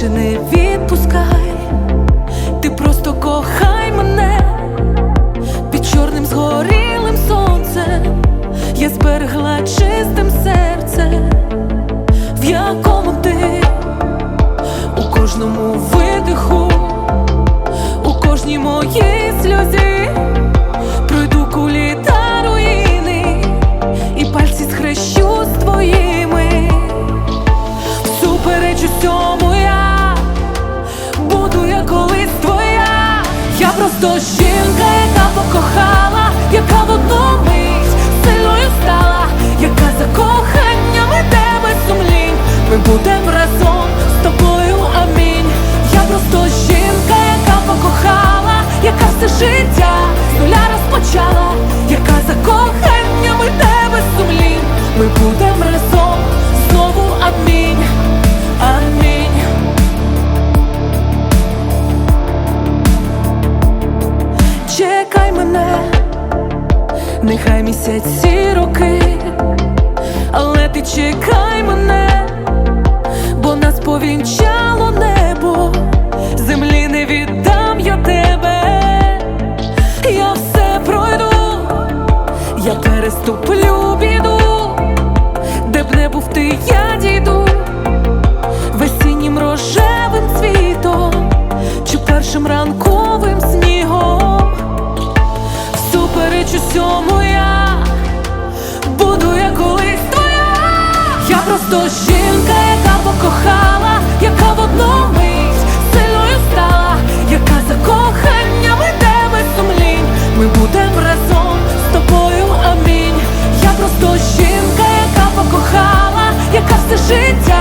більше не відпускай, ти просто кохай мене під чорним згорілим сонцем, я зберегла чистим серце, в якому ти. У кожному видиху, у кожній моїй сльозі пройду кулі та руїни і пальці схрещу з твоїми. Всю переч усьому просто жінка, яка покохала, яка в одну нехай місяці роки, але ти чекай мене, бо нас повінчало небо, землі не віддам я тебе, я все пройду, я переступлю біду, де б не був ти, я дійду весіннім рожевим цвітом чи першим ранковим снігом. Всупереч усьому я буду я колись твоя. Я просто жінка, яка покохала, яка в одну стала, яка за коханнями тебе сумлінь. Ми будем разом з тобою, амінь. Я просто жінка, яка покохала, яка все життя